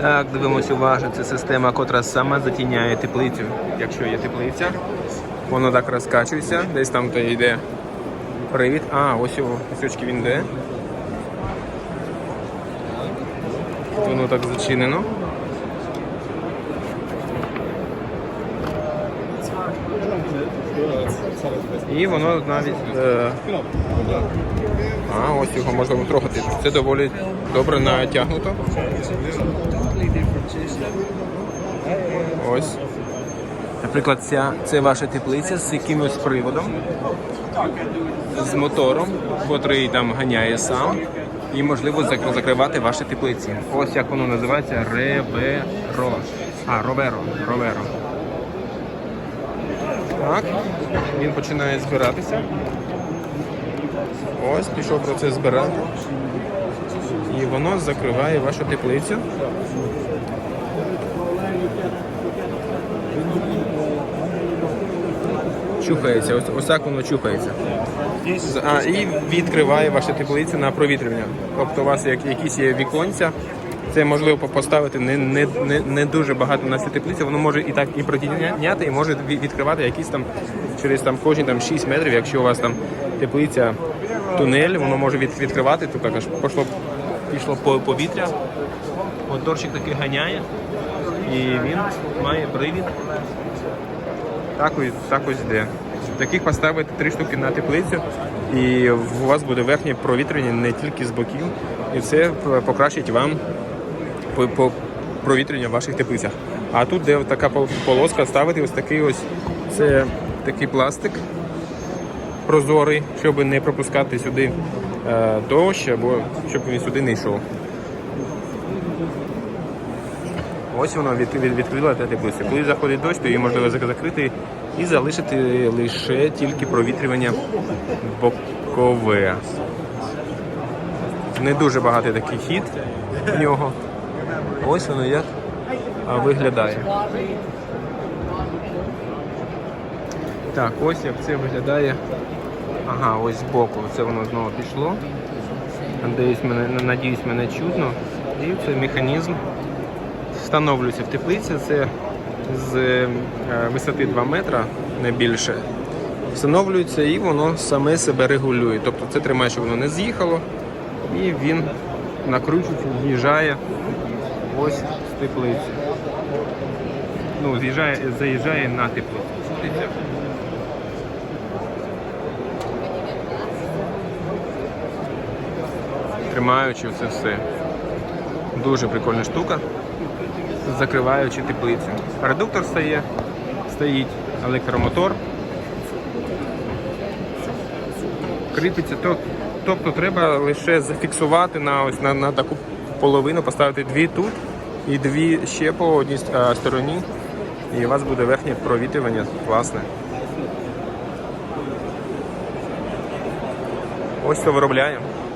Так, дивимося уважно. Це система, котра сама затіняє теплицю. Якщо є теплиця, воно так розкачується, десь там то йде привід. А, ось його кусочки він йде. Воно так зачинено. І воно навіть. Е... А, ось його можна трохати. Це доволі добре натягнуто. Ось. Наприклад, ця, це ваша теплиця з якимось приводом, з мотором, котрий там ганяє сам, і можливо закривати ваші теплиці. Ось як воно називається Реберо. А, Роверо. Роверо. Так, він починає збиратися. Ось пішов процес збирання. І воно закриває вашу теплицю. Чухається, ось, ось так воно чухається. А, і відкриває вашу теплицю на провітрювання. Тобто у вас як, якісь є віконця, це можливо поставити не, не, не, не дуже багато на цю теплицю, воно може і так і протіняти, і може відкривати якісь там через там кожні там 6 метрів, якщо у вас там теплиця тунель, воно може від, відкривати, то аж пішло, пішло по повітря. Моторчик таки ганяє, і він має привід. Так ось, так ось йде. Таких поставити три штуки на теплицю, і у вас буде верхнє провітрення не тільки з боків, і це покращить вам по- провітрення в ваших теплицях. А тут, де така полоска, ставити ось такий ось це такий пластик прозорий, щоб не пропускати сюди е, дощ або щоб він сюди не йшов. Ось воно від, від, відкрила та теплиця. Коли заходить дощ, то її можливо закрити і залишити лише тільки провітрювання бокове. Не дуже багатий такий хід в нього. Ось воно як виглядає. Так, ось як це виглядає. Ага, ось збоку. Це воно знову пішло. Надіюсь, мене, надіюсь, мене чутно. І це механізм встановлюється в теплиці. Це з е, висоти 2 метра, не більше. Встановлюється і воно саме себе регулює. Тобто це тримає, щоб воно не з'їхало, і він накручується, з'їжджає ось з теплиці. Ну, заїжджає на теплицю. Тримаючи це все. Дуже прикольна штука закриваючи теплицю. Редуктор стає, стоїть електромотор. Кріпиться, то, тобто треба лише зафіксувати на, ось, на, на таку половину, поставити дві тут і дві ще по одній а, стороні. І у вас буде верхнє провітрювання класне. Ось що виробляємо.